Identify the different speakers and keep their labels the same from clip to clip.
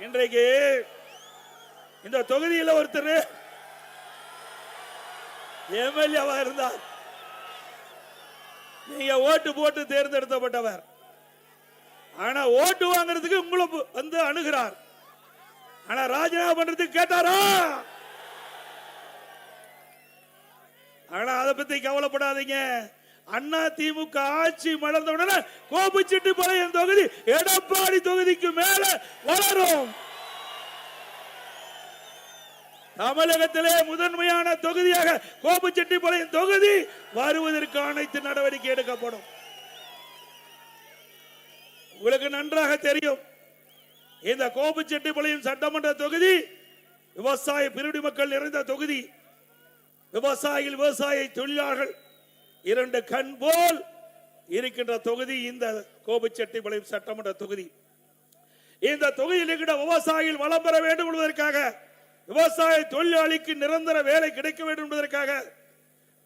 Speaker 1: இன்றைக்கு இந்த தொகுதியில் ஒருத்தர் எம்எல்ஏவா இருந்தார். நீங்க ஓட்டு போட்டு தேர்ந்தெடுக்கப்பட்டவர். ஆனா ஓட்டு வாங்குறதுக்கு உங்களை வந்து அணுகிறார். ஆனா ராஜினாமா பண்றதுக்கு கேட்டாரா? ஆனா அதை பத்தி கவலைப்படாதீங்க. அண்ணா திமுக ஆட்சி மலர்ந்த உடனே கோபிச்செட்டிப்பாளையம் தொகுதி எடப்பாடி தொகுதிக்கு மேல வளரும். தமிழகத்திலே முதன்மையான தொகுதியாக கோபிச்செட்டிப்பாளையம் தொகுதி வருவதற்கு அனைத்து நடவடிக்கை எடுக்கப்படும். உங்களுக்கு நன்றாக தெரியும் இந்த கோபிச்செட்டிப்பாளையம் சட்டமன்ற தொகுதி விவசாய பிரிவினை மக்கள் நிறைந்த தொகுதி. விவசாயிகள் விவசாய தொழிலாளர்கள் இரண்டு கண் போல் இருக்கின்ற தொகுதி இந்த கோபிச்செட்டிப்பாளையம் சட்டமன்ற தொகுதி. இந்த தொகுதியில் இருக்கின்ற விவசாயிகள் வளம் பெற வேண்டும் என்பதற்காக விவசாய தொழிலாளிக்கு நிரந்தர வேலை கிடைக்க வேண்டும் என்பதற்காக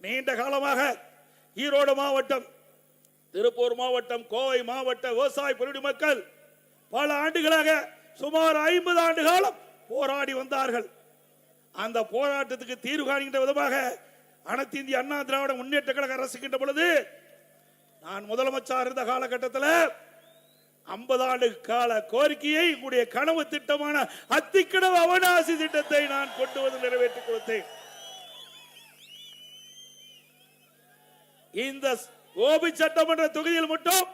Speaker 1: நீண்ட காலமாக ஈரோடு மாவட்டம் திருப்பூர் மாவட்டம் கோவை மாவட்ட விவசாய பிரிவு மக்கள் பல ஆண்டுகளாக சுமார் ஐம்பது ஆண்டு காலம் போராடி வந்தார்கள். அந்த போராட்டத்துக்கு தீர்வு காண்கின்ற விதமாக அனைத்து இந்திய அண்ணா திராவிட முன்னேற்ற கழக அரசுகின்ற பொழுது நான் முதலமைச்சர் இருந்த காலகட்டத்தில் ஐம்பது ஆண்டு கால கோரிக்கையை உங்களுடைய கனவு திட்டமான அத்திக்கடவு அவனாசி திட்டத்தை நான் கொண்டு வந்து நிறைவேற்றி கொடுத்தேன். இந்த கோபி சட்டமன்ற தொகுதியில் மட்டும்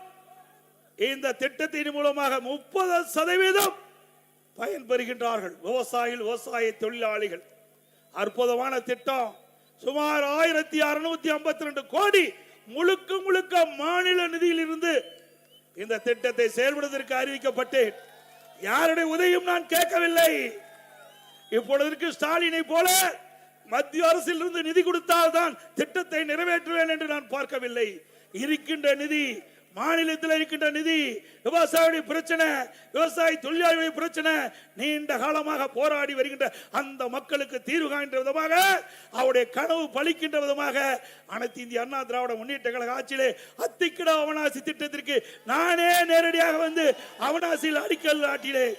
Speaker 1: இந்த திட்டத்தின் மூலமாக முப்பது சதவீதம் பயன்பெறுகின்றார்கள். விவசாயிகள் விவசாய தொழிலாளிகள். அற்புதமான திட்டம். சுமார் ஆயிரத்தி அறுநூத்தி ஐம்பத்தி ரெண்டு கோடி முழுக்க முழுக்க மாநில நிதியில் இருந்து இந்த திட்டத்தை செயல்படுவதற்கு அறிவிக்கப்பட்டேன். யாருடைய உதவியும் நான் கேட்கவில்லை. இப்பொழுதற்கு ஸ்டாலினை போல மத்திய அரசில் இருந்து நிதி கொடுத்தால் தான் திட்டத்தை நிறைவேற்றுவேன் என்று நான் பார்க்கவில்லை. இருக்கின்ற நிதி மாநிலத்தில் இருக்கின்ற நிதி விவசாயிகளுடைய பிரச்சனை விவசாய தொழிலாளர்களுடைய பிரச்சனை நீண்ட காலமாக போராடி வருகின்ற அந்த மக்களுக்கு தீர்வு காண்கின்ற விதமாக அவருடைய கனவு பலிக்கின்ற விதமாக அனைத்து இந்திய அண்ணா திராவிட முன்னேற்ற கழக ஆட்சியிலே அத்திக்கிட அவனாசி திட்டத்திற்கு நானே நேரடியாக வந்து அவனாசியில் அடிக்கல் ஆட்டினேன்